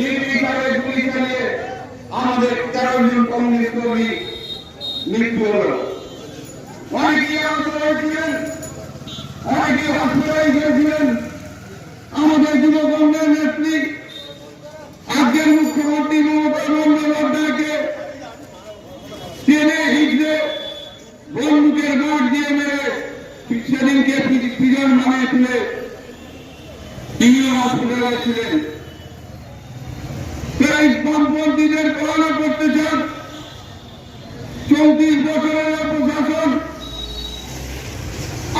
নির্বিচারে গুলি চালিয়ে আমাদের তেরো জন কমিউনিস্ট কর্মী মৃত্যু হল। অনেকে আহত হয়েছিলেন অনেকে হসপিটালাইজ হয়েছিলেন আমাদের যুবকঙ্গের নেত্রী আজকের মুখ্যমন্ত্রী মমতা বন্দ্যোপাধ্যায়কে ট্রেনে হিটলে বন্দুকের গাঁট দিয়ে মেরে সেদিনকে পিজন বানিয়েছিলে তিনিও হসপিটালে ছিলেন তাই বামপন্থীদের পালনা করতে চান। চৌত্রিশ বছরের প্রশাসন,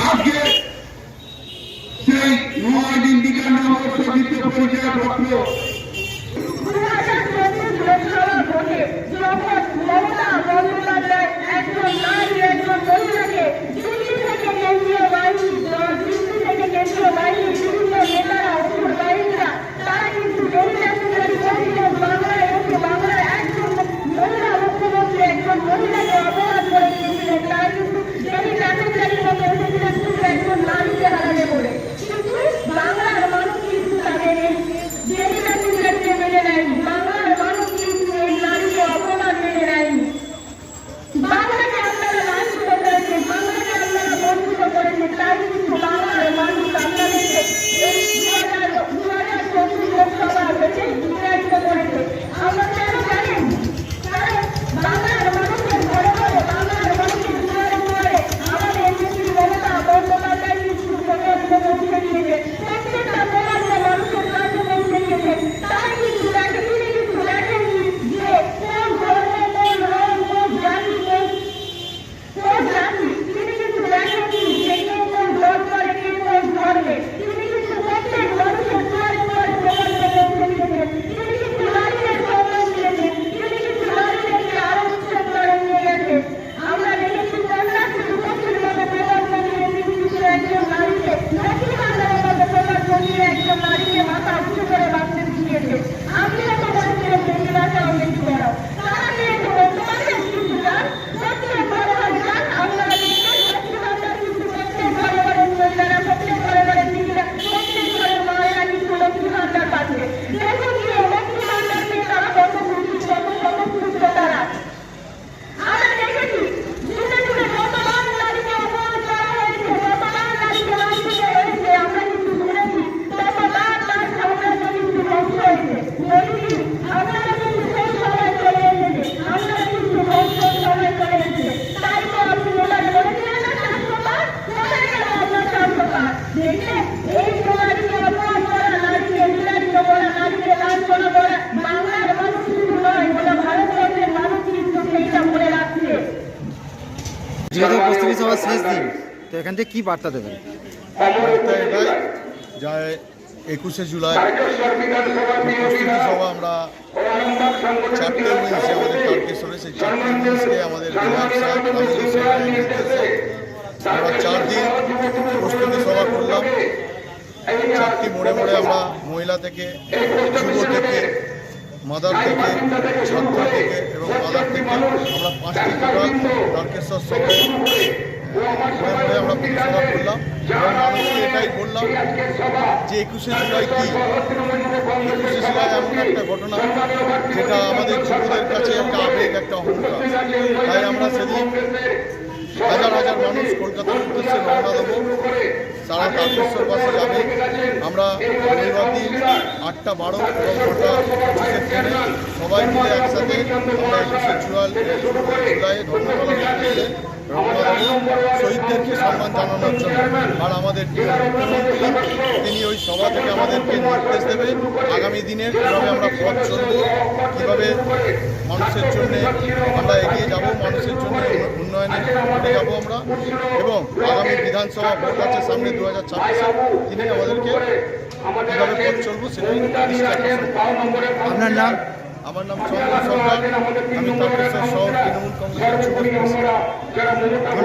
আজকে সেই মহাদিন নাম সচিত্র পরিচয় পত্র প্রস্তুতি সভা শেষ দিন। তো এখান থেকে কি বার্তা দেবেন? বার্তা এটাই যা একুশে জুলাই সভা আমরা চারটে উইংসে আমাদের তারকেশ্বরে সেই চারটে উইংসকে আমাদের আমরা চার দিন প্রস্তুতি সভা করলাম। চারটি মোড়ে মোড়ে আমরা মহিলা থেকে, যুব থেকে মাদার থেকে, ছাত্র থেকে এবং মাদার থেকে আমরা পাঁচটি বিভাগ তারকেশ্বর মোড়ে মোড়ে আমরা পরিষেবা করলাম। এবং মানুষকে এটাই বললাম যে একুশে জুলাই কি? একুশে জুলাই এমন একটা ঘটনা যেটা আমাদের যুবদের কাছে একটা আবেগ, একটা অহংকার। তাই আমরা সেদিন হাজার হাজার মানুষ কলকাতার উদ্দেশ্যে রওনা দেবো। সারা তারকেশ্বর পাশে যাবে। আমরা রবিবার দিন আটটা বারো এবং ট্রেনে সবাই মিলে একসাথে আমরা একুশে জুয়াল জুলাইয়ে উদ্দেশ্যে শহীদদেরকে সম্মান জানানোর জন্য আর আমাদের তিনি ওই সভা থেকে আমাদেরকে নির্দেশ দেবে আগামী দিনে কীভাবে আমরা পথ চলবো, কীভাবে মানুষের জন্য আমরা এগিয়ে যাব, মানুষের জন্য উন্নয়নের পথে যাব আমরা এবং আগামী বিধানসভা ভোট আছে সামনে দু হাজার ছাব্বিশে তিনি আমাদেরকে কীভাবে পথ চলবো সেটাই। আপনার নাম আমার নাম চন্দ্র সরকার আমি তারকেশ্বর শহর তৃণমূল কংগ্রেসের যুব।